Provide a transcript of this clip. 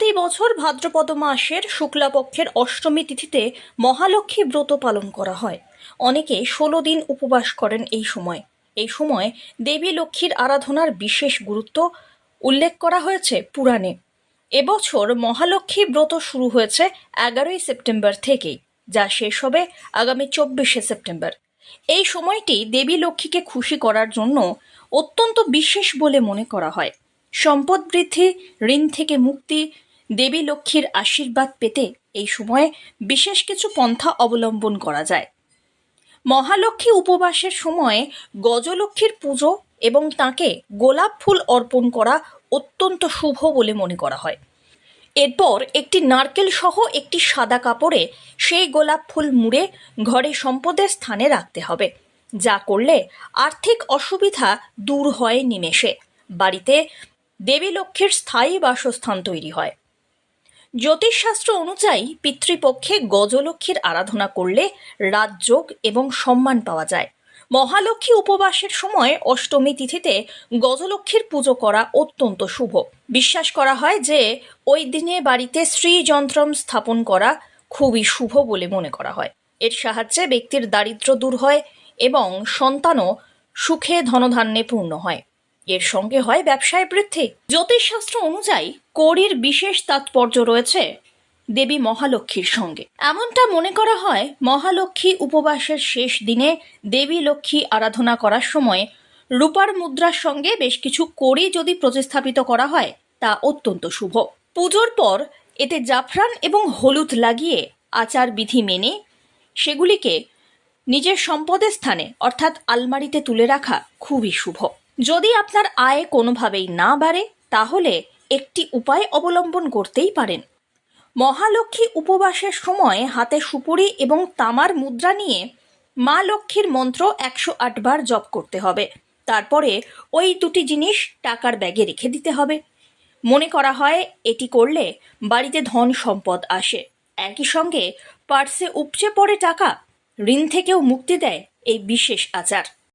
প্রতি বছর ভাদ্রপদ মাসের শুক্লাপক্ষের অষ্টমী তিথিতে মহালক্ষ্মী ব্রত পালন করা হয়। অনেকে ষোলো দিন উপবাস করেন এই সময়। এই সময় দেবী লক্ষ্মীর আরাধনার বিশেষ গুরুত্ব উল্লেখ করা হয়েছে পুরাণে। এবছর মহালক্ষ্মী ব্রত শুরু হয়েছে এগারোই সেপ্টেম্বর থেকেই, যা শেষ হবে আগামী চব্বিশে সেপ্টেম্বর। এই সময়টি দেবী লক্ষ্মীকে খুশি করার জন্য অত্যন্ত বিশেষ বলে মনে করা হয়। সম্পদ বৃদ্ধি, ঋণ থেকে মুক্তি দেবী লক্ষ্মীর আশীর্বাদ পেতে এই সময়ে বিশেষ কিছু পন্থা অবলম্বন করা যায়। মহালক্ষ্মী উপবাসের সময়ে গজলক্ষ্মীর পুজো এবং তাকে গোলাপ ফুল অর্পণ করা অত্যন্ত শুভ বলে মনে করা হয়। এরপর একটি নারকেল সহ একটি সাদা কাপড়ে সেই গোলাপ ফুল মুড়ে ঘরে সম্পদের স্থানে রাখতে হবে, যা করলে আর্থিক অসুবিধা দূর হয় নিমেষে। বাড়িতে দেবী লক্ষ্মীর স্থায়ী বাসস্থান তৈরি হয়। জ্যোতিষশাস্ত্র অনুযায়ী পিতৃপক্ষে গজলক্ষ্মীর আরাধনা করলে রাজযোগ এবং সম্মান পাওয়া যায়। মহালক্ষ্মী উপবাসের সময় অষ্টমী তিথিতে গজলক্ষ্মীর পুজো করা অত্যন্ত শুভ। বিশ্বাস করা হয় যে ওই দিনে বাড়িতে শ্রীযন্ত্রম স্থাপন করা খুবই শুভ বলে মনে করা হয়। এর সাহায্যে ব্যক্তির দারিদ্র্য দূর হয় এবং সন্তানও সুখে ধনধান্যে পূর্ণ হয়। এর সঙ্গে হয় ব্যবসায় বৃদ্ধি। জ্যোতিষশাস্ত্র অনুযায়ী কৌড়ির বিশেষ তাৎপর্য রয়েছে দেবী মহালক্ষ্মীর সঙ্গে। এমনটা মনে করা হয় মহালক্ষ্মী উপবাসের শেষ দিনে দেবী লক্ষ্মী আরাধনা করার সময় রূপার মুদ্রার সঙ্গে বেশ কিছু কড়ি যদি প্রতিস্থাপিত করা হয়, তা অত্যন্ত শুভ। পুজোর পর এতে জাফরান এবং হলুদ লাগিয়ে আচার বিধি মেনে সেগুলিকে নিজের সম্পদের স্থানে, অর্থাৎ আলমারিতে তুলে রাখা খুবই শুভ। যদি আপনার আয় কোনোভাবেই না বাড়ে, তাহলে একটি উপায় অবলম্বন করতেই পারেন। মহালক্ষ্মী উপবাসের সময় হাতে সুপুরি এবং তামার মুদ্রা নিয়ে মা লক্ষ্মীর মন্ত্র একশো আটবার জপ করতে হবে। তারপরে ওই দুটি জিনিস টাকার ব্যাগে রেখে দিতে হবে। মনে করা হয়, এটি করলে বাড়িতে ধন সম্পদ আসে। একই সঙ্গে পার্সে উপচে পড়ে টাকা ঋণ থেকেও মুক্তি দেয় এই বিশেষ আচার।